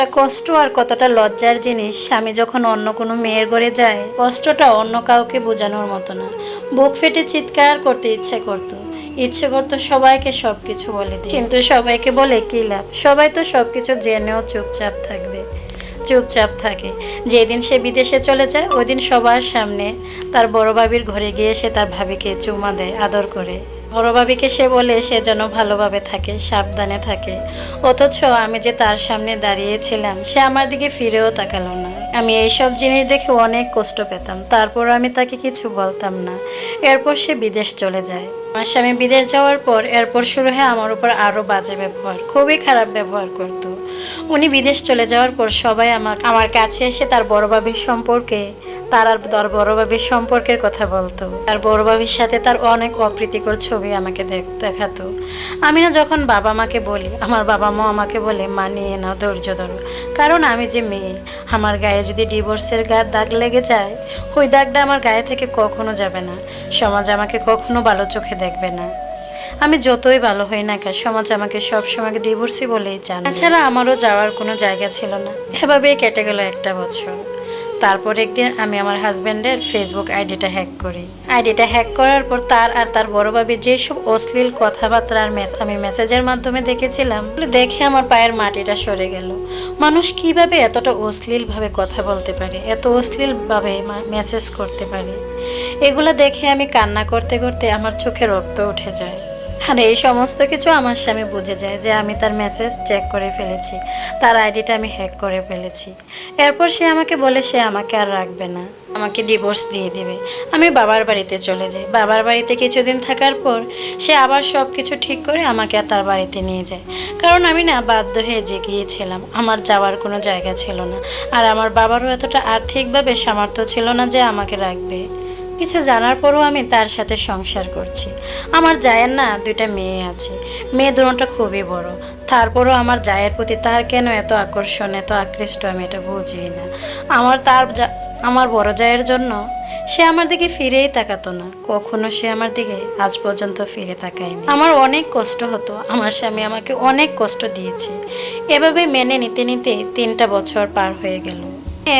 কতটা কষ্ট আর কতটা লজ্জার জিনিস স্বামী যখন অন্য কোনো মেয়ের ঘরে যায়, কষ্টটা অন্য কাউকে বোঝানোর মতো না। বুক ফেটে চিৎকার করতে ইচ্ছে করতো। ইচ্ছে করতো সবাইকে সব কিছু বলে দিই কিন্তু সবাইকে বলে কি লাভ? সবাই তো সব কিছু জেনেও চুপচাপ থাকবে। চুপচাপ থাকে। যেদিন সে বিদেশে চলে যায় ওই দিন সবার সামনে তার বড় ভাবির ঘরে গিয়ে সে তার ভাবিকে চুমা দেয়, আদর করে। বড় ভাবিকে সে বলে সে যেন ভালোভাবে থাকে, সাবধানে থাকে। অথচ আমি যে তার সামনে দাঁড়িয়েছিলাম, সে আমার দিকে ফিরেও তাকালো না। আমি এইসব জিনিস দেখে অনেক কষ্ট পেতাম। তারপর আমি তাকে কিছু বলতাম না। এরপর সে বিদেশ চলে যায়। আমার স্বামী বিদেশ যাওয়ার পর এরপর শুরু হয় আমার উপর আরও বাজে ব্যবহার, খুবই খারাপ ব্যবহার করতো। উনি বিদেশ চলে যাওয়ার পর সবাই আমার আমার কাছে এসে তার বড় ভাবির সম্পর্কে, তার আর তার বড় ভাবির সম্পর্কের কথা বলতো। তার বড় ভাবির সাথে তার অনেক অপ্রীতিকর ছবি আমাকে দেখাতো। আমি না যখন বাবা মাকে বলি, আমার বাবা মা আমাকে বলে মানিয়ে নাও, ধৈর্য ধরো। কারণ আমি যে মেয়ে, আমার গায়ে যদি ডিভোর্সের গা, দাগ লেগে যায়, ওই দাগটা আমার গায়ে থেকে কখনো যাবে না। সমাজ আমাকে কখনো ভালো চোখে দেখবে না। আমি যতই ভালো হই না কেন, সমাজ আমাকে সব সময় ডিভোর্সই বলেই জানে। এছাড়া আমারও যাওয়ার কোনো জায়গা ছিল না। এভাবেই কেটে গেল একটা বছর। তারপর একদিন আমি আমার হাজব্যান্ডের ফেসবুক আইডিটা হ্যাক করি। আইডিটা হ্যাক করার পর তার আর তার বড় ভাবি যেসব অশ্লীল কথাবার্তা আর মেস আমি মেসেজের মাধ্যমে দেখেছিলাম দেখে আমার পায়ের মাটিটা সরে গেল। মানুষ কীভাবে এতটা অশ্লীলভাবে কথা বলতে পারে, এত অশ্লীলভাবে মেসেজ করতে পারে? এগুলো দেখে আমি কান্না করতে করতে আমার চোখে রক্ত উঠে যায়। আর, এই সমস্ত কিছু আমার স্বামী বুঝে যায় যে আমি তার মেসেজ চেক করে ফেলেছি। তার আইডিটা আমি হ্যাক করে ফেলেছি। এরপর সে আমাকে বলে সে আমাকে আর রাখবে না। আমাকে ডিভোর্স দিয়ে দিবে। আমি বাবার বাড়িতে চলে যাই। বাবার বাড়িতে কিছুদিন থাকার পর সে আবার সব কিছু ঠিক করে আমাকে আর তার বাড়িতে নিয়ে যায়। কারণ আমি না বাধ্য হয়ে যে গিয়েছিলাম আমার যাওয়ার কোনো জায়গা ছিল না। আর আমার বাবারও এতটা আর্থিকভাবে সামর্থ্য ছিল না যে আমাকে রাখবে। কিছু জানার পরও আমি তার সাথে সংসার করছি। আমার জায়ের না দুইটা মেয়ে আছে। মেয়ে দুটোটা খুবই বড়। তারপরও আমার জায়ের প্রতি তার কেন এত আকর্ষণ, এত আকৃষ্ট আমি এটা বুঝি না। আমার তার আমার বড় জায়ের জন্য সে আমার দিকে ফিরেই তাকাতো না। কখনো সে আমার দিকে আজ পর্যন্ত ফিরে তাকায়নি। আমার অনেক কষ্ট হতো। আমার স্বামী আমাকে অনেক কষ্ট দিয়েছে। এভাবে মেনে নিতে নিতে তিনটা বছর পার হয়ে গেল।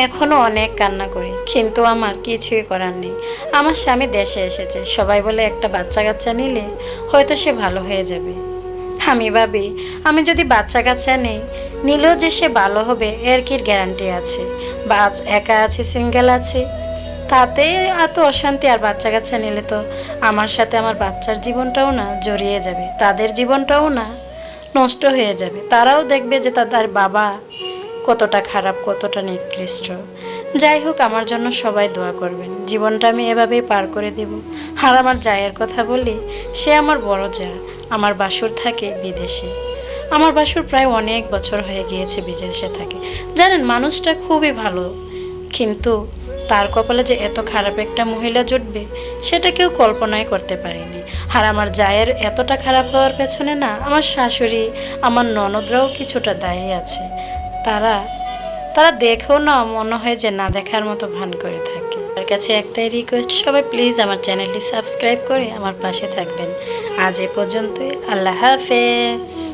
এখনও অনেক কান্না করি, কিন্তু আমার কিছুই করার নেই। আমার স্বামী দেশে এসেছে, সবাই বলে একটা বাচ্চা কাচ্চা নিলে হয়তো সে ভালো হয়ে যাবে। আমি ভাবি, আমি যদি বাচ্চা কাচ্চা নেই, নিলেও যে সে ভালো হবে, এর কি গ্যারান্টি আছে? বা একা আছে, সিঙ্গেল আছে? তাতে এত অশান্তি আর বাচ্চা কাচ্চা নিলে তো আমার সাথে আমার বাচ্চার জীবনটাও না জড়িয়ে যাবে, তাদের জীবনটাও না নষ্ট হয়ে যাবে। তারাও দেখবে যে তাদের বাবা কতটা খারাপ, কতটা নিকৃষ্ট। যাই হোক, আমার জন্য সবাই দোয়া করবেন। জীবনটা আমি এভাবেই পার করে দেব। আর আমার জায়ের কথা বলি সে আমার বড় যা। আমার বাসুর থাকে বিদেশে। আমার বাসুর প্রায় অনেক বছর হয়ে গিয়েছে বিদেশে থাকে। জানেন, মানুষটা খুবই ভালো। কিন্তু তার কপালে যে এত খারাপ একটা মহিলা জুটবে, সেটা কেউ কল্পনাই করতে পারেনি। আর আমার জায়ের এতটা খারাপ হওয়ার পেছনে না, আমার শাশুড়ি, আমার ননদরাও কিছুটা দায়ী আছে। তারা তারা দেখেও না, মনে হয় যে না দেখার মতো ভান করে থাকে। তার কাছে একটাই রিকোয়েস্ট সবাই প্লিজ আমার চ্যানেলটি সাবস্ক্রাইব করে আমার পাশে থাকবেন। আজ এ পর্যন্তই, আল্লাহ হাফেজ।